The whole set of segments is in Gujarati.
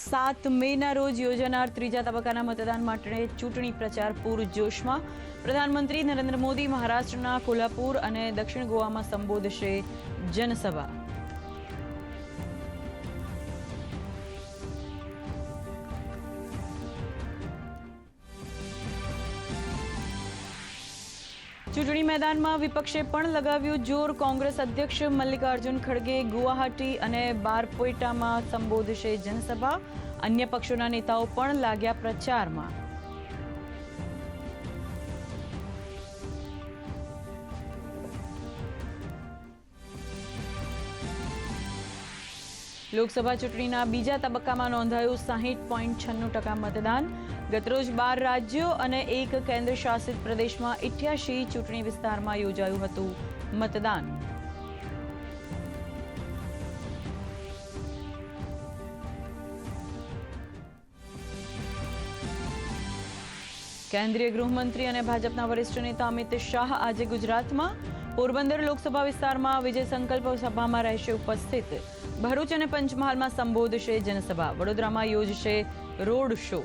સાત મેના રોજ યોજાનાર ત્રીજા તબક્કાના મતદાન માટે ચૂંટણી પ્રચાર પૂરજોશમાં. પ્રધાનમંત્રી નરેન્દ્ર મોદી મહારાષ્ટ્રના કોલ્હાપુર અને દક્ષિણ ગોવામાં સંબોધશે જનસભા. ચૂંટણી મેદાનમાં વિપક્ષે પણ લગાવ્યું જોર. કોંગ્રેસ અધ્યક્ષ મલ્લિકાર્જુન ખડગે ગુવાહાટી અને બારપોઈટામાં સંબોધશે જનસભા. અન્ય પક્ષોના નેતાઓ પણ લાગ્યા પ્રચારમાં. લોકસભા ચૂંટણીના બીજા તબક્કામાં નોંધાયું સાહીઠ પોઈન્ટ છન્નું ટકા મતદાન. ગતરોજ બાર રાજ્યો અને એક કેન્દ્ર શાસિત પ્રદેશમાં ઇઠ્યાસી ચૂંટણી વિસ્તારમાં યોજાયું હતું મતદાન. કેન્દ્રીય ગૃહમંત્રી અને ભાજપના વરિષ્ઠ નેતા અમિત શાહ આજે ગુજરાતમાં પોરબંદર લોકસભા વિસ્તારમાં વિજય સંકલ્પ સભામાં રહેશે ઉપસ્થિત. ભરૂચ અને પંચમહાલમાં સંબોધશે જનસભા. વડોદરામાં યોજશે રોડ શો.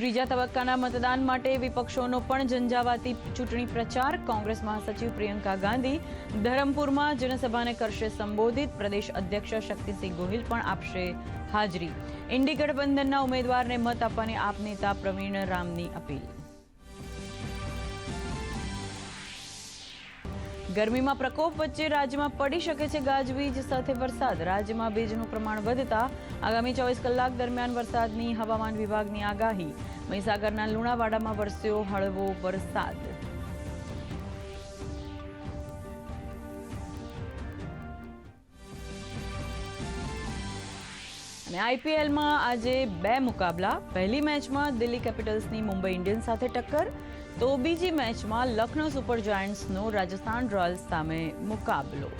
ત્રીજા તબક્કાના મતદાન માટે વિપક્ષોનો પણ ઝંઝાવાતી ચૂંટણી પ્રચાર. કોંગ્રેસ મહાસચિવ પ્રિયંકા ગાંધી ધરમપુરમાં જનસભાને કરશે સંબોધિત. પ્રદેશ અધ્યક્ષ શક્તિસિંહ ગોહિલ પણ આપશે હાજરી. ઇન્ડી ગઠબંધનના ઉમેદવારને મત આપવાની આપ નેતા પ્રવીણ રામની અપીલ. ગરમીમાં પ્રકોપ વચ્ચે રાજ્યમાં પડી શકે છે ગાજવીજ, સાથે વરસાદ. રાજ્યમાં ભેજનું પ્રમાણ વધતા આગામી ચોવીસ કલાક દરમિયાન વરસાદની હવામાન વિભાગની આગાહી. મહીસાગરના લુણાવાડામાં વરસ્યો હળવો વરસાદ. અને આઈપીએલમાં આજે બે મુકાબલા. પહેલી મેચમાં દિલ્હી કેપિટલ્સની મુંબઈ ઇન્ડિયન્સ સાથે ટક્કર. તો બીજી મેચમાં લખનૌ સુપર જાયન્ટ્સનો રાજસ્થાન રોયલ્સ સામે મુકાબલો.